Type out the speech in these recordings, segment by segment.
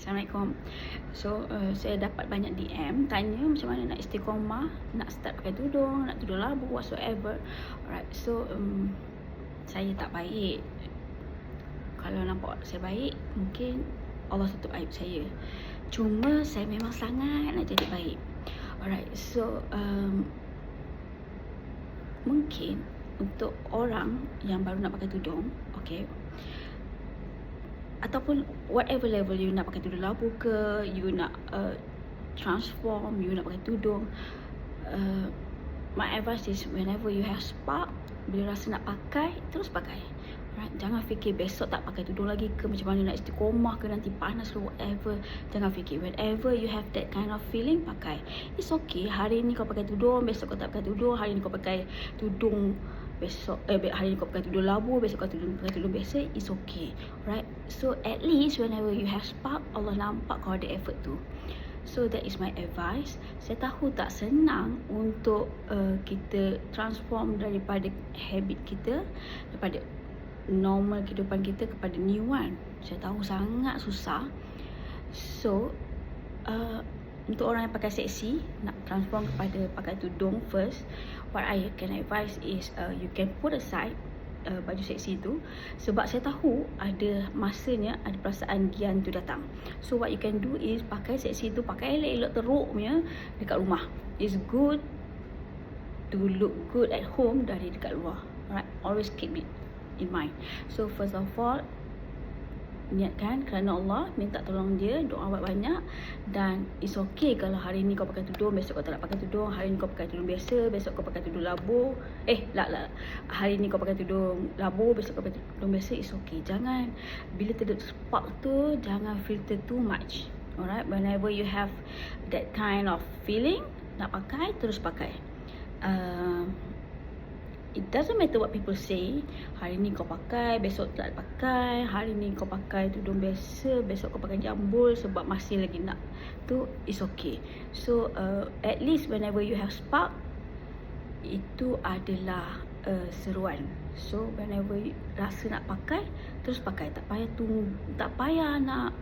Assalamualaikum. So, uh, saya dapat banyak DM tanya macam mana nak istiqomah, nak start pakai tudung, nak tudung labu, whatsoever. Alright, so um, saya tak baik. Kalau nampak saya baik, mungkin Allah tutup aib saya. Cuma saya memang sangat nak jadi baik. Alright, so um, mungkin untuk orang yang baru nak pakai tudung, okay, ataupun whatever level you nak pakai tudung labu ke you nak uh, transform you nak pakai tudung uh, my advice is whenever you have spark bila rasa nak pakai terus pakai. Right jangan fikir besok tak pakai tudung lagi ke macam mana nak istiqomah ke nanti panas ke whatever. Jangan fikir whenever you have that kind of feeling pakai. It's okay. Hari ni kau pakai tudung besok kau tak pakai tudung hari ni kau pakai tudung besok eh hari ni kau pakai tudung labu besok kau tudung pakai tudung biasa it's okay. Right so at least whenever you have spark Allah nampak kau ada effort tu. So that is my advice. Saya tahu tak senang untuk uh, kita transform daripada habit kita daripada normal kehidupan kita kepada new one. Saya tahu sangat susah. So uh, untuk orang yang pakai seksi nak transform kepada pakai tudung first what I can advise is uh, you can put aside uh, baju seksi tu sebab saya tahu ada masanya ada perasaan gian tu datang. So what you can do is pakai seksi tu pakai elok-elok teruk punya dekat rumah. It's good to look good at home dari dekat luar. Alright always keep it in mind. So first of all niatkan kerana Allah minta tolong dia doa banyak dan it's okay kalau hari ni kau pakai tudung besok kau tak nak pakai tudung hari ni kau pakai tudung biasa besok kau pakai tudung labu. Eh lah lah hari ni kau pakai tudung labu besok kau pakai tudung biasa it's okay. Jangan bila terdekat spark tu jangan filter too much. Alright whenever you have that kind of feeling nak pakai terus pakai. Uh, it doesn't matter what people say. Hari ni kau pakai besok tak pakai. Hari ni kau pakai tudung biasa besok kau pakai jambul sebab masih lagi nak. Tu is okay. So uh, at least whenever you have spark itu adalah uh, seruan. So whenever you rasa nak pakai terus pakai. Tak payah tunggu tak payah nak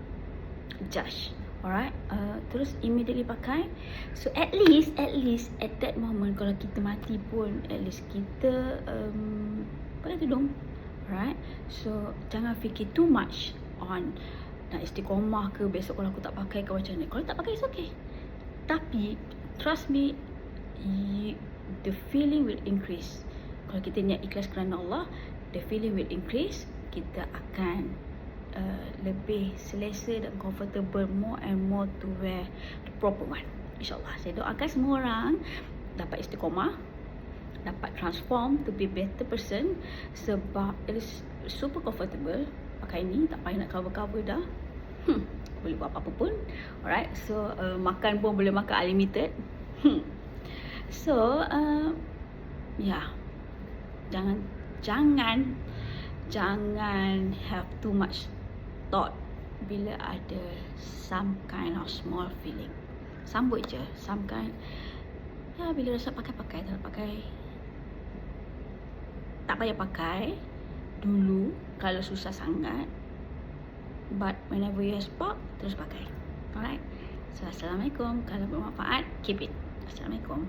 judge. Alright, uh, terus immediately pakai. So at least, at least at that moment kalau kita mati pun, at least kita um, pakai tudung. Alright, so jangan fikir too much on nak istiqomah ke besok kalau aku tak pakai ke macam ni. Kalau tak pakai, it's okay. Tapi, trust me, you, the feeling will increase. Kalau kita niat ikhlas kerana Allah, the feeling will increase. Kita akan Uh, lebih selesa dan comfortable more and more to wear the proper one. InsyaAllah. Saya doakan semua orang dapat istiqomah, dapat transform to be better person sebab it is super comfortable pakai ni. Tak payah nak cover-cover dah. Hmm, boleh buat apa-apa pun. Alright. So, uh, makan pun boleh makan unlimited. Hmm. So, uh, ya. Yeah. Jangan, jangan, jangan have too much thought bila ada some kind of small feeling. Sambut je, some kind. Ya, bila rasa pakai-pakai, tak pakai. Tak payah pakai dulu kalau susah sangat. But whenever you have spark, terus pakai. Alright. So, Assalamualaikum. Kalau bermanfaat, keep it. Assalamualaikum.